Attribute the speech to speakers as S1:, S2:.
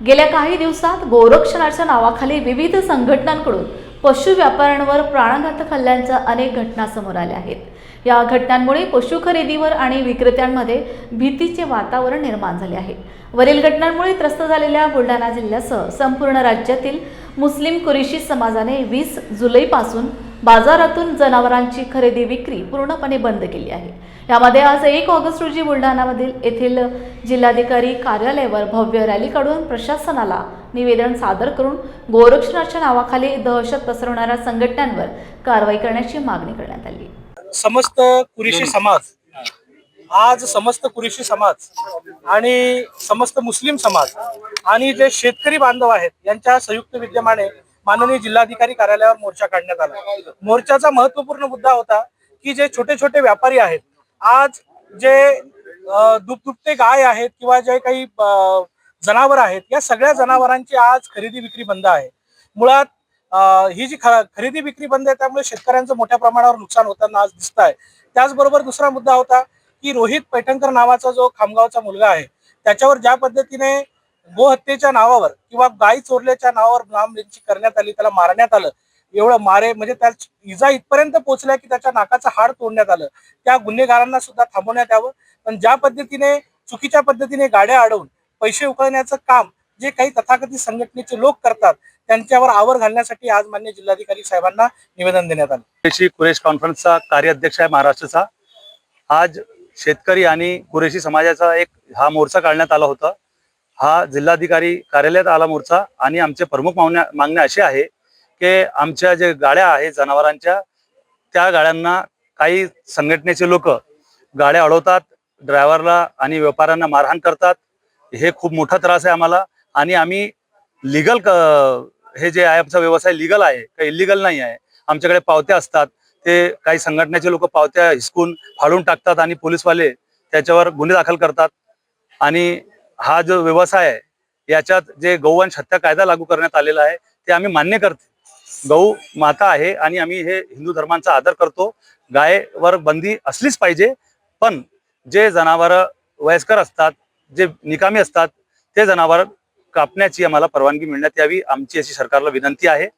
S1: गेल्या काही दिवसात गोरक्षणाच्या नावाखाली विविध संघटनांकडून पशु व्यापाऱ्यांवर प्राणघातक हल्ल्यांच्या अनेक घटना समोर आल्या आहेत. या घटनांमुळे पशु खरेदीवर आणि विक्रेत्यांमध्ये भीतीचे वातावरण निर्माण झाले आहे. वरील घटनांमुळे त्रस्त झालेल्या बुलढाणा जिल्ह्यासह संपूर्ण राज्यातील मुस्लिम कुरेशी समाजाने वीस जुलैपासून बाजारातून जनावरांची खरेदी विक्री पूर्णपणे बंद केली आहे. यामध्ये आज एक ऑगस्ट रोजी बुलढाणामधील येथील जिल्हाधिकारी कार्यालयावर भव्य रॅली काढून प्रशासनाला निवेदन सादर करून गोरक्षणाच्या नावाखाली दहशत पसरवणाऱ्या संघटनांवर कारवाई करण्याची मागणी करण्यात आली.
S2: समस्त कुरिशी समाज आज समस्त कुरिशी समाज आणि समस्त मुस्लिम समाज आणि जे शेतकरी बांधव आहेत यांच्या संयुक्त विद्यमाने माननीय जिल्हाधिकारी कार्यालयावर मोर्चा काढण्यात आला. मोर्चाचा महत्त्वपूर्ण मुद्दा होता की जे छोटे छोटे व्यापारी आहेत आज जे अ, दुभदुभते गाय आहेत किंवा जे काही जनावर आहेत या सगळ्या जनावरांची आज खरेदी विक्री बंद आहे. मुळात ही जी खरेदी विक्री बंद आहे त्यामुळे शेतकऱ्यांचं मोठ्या प्रमाणावर नुकसान होताना आज दिसत आहे त्याचबरोबर दुसरा मुद्दा होता की रोहित पैठणकर नावाचा जो खामगावचा मुलगा आहे त्याच्यावर ज्या पद्धतीने गोहत्येच्या नावावर किंवा गाय चोरल्याच्या नावावर नामलेंची करण्यात आली त्याला मारण्यात आलं एवढं मारे म्हणजे त्या इजा इथपर्यंत पोहोचल्या की त्याच्या नाकाचं हाड तोडण्यात आलं. त्या गुन्हेगारांना सुद्धा थांबवण्यात यावं. पण ज्या पद्धतीने चुकीच्या पद्धतीने गाड्या अडवून पैसे उकळण्याचं काम जे काही तथाकथित संघटनेचे लोक करतात त्यांच्यावर आवर घालण्यासाठी आज मान्य जिल्हाधिकारी साहेबांना निवेदन देण्यात आलं.
S3: कुरेशी कुरेश कॉन्फरन्सचा कार्याध्यक्ष आहे महाराष्ट्राचा. आज शेतकरी आणि कुरेशी समाजाचा एक हा मोर्चा काढण्यात आला होता. हा जिल्हाधिकारी कार्यालयात आला मोर्चा आणि आमचे प्रमुख मागण्या मागण्या अशी आहे की आमच्या जे गाड्या आहेत जनावरांच्या त्या गाड्यांना काही संघटनेचे लोक गाड्या अडवतात ड्रायव्हरला आणि व्यापाऱ्यांना मारहाण करतात. हे खूप मोठा त्रास आहे आम्हाला आणि आम्ही लिगल हे जे आहे आमचा व्यवसाय लिगल आहे काही इलिगल नाही आहे. आमच्याकडे पावत्या असतात. ते काही संघटनेचे लोक पावत्या हिसकून फाडून टाकतात आणि पोलीसवाले त्याच्यावर गुन्हे दाखल करतात. आणि हा जो व्यवसाय आहे याच्यात जे गौवंश हत्या कायदा लागू करण्यात आलेला आहे ते आम्ही मान्य करतो. गौ माता आहे आणि आम्ही हे हिंदू धर्मांचा आदर करतो. गायवर बंदी असलीच पाहिजे पण जे जनावर वयस्कर असतात जे निकामी असतात ते जनावर कापण्याची आम्हाला परवानगी मिळण्यात यावी आमची अशी सरकारला विनंती आहे.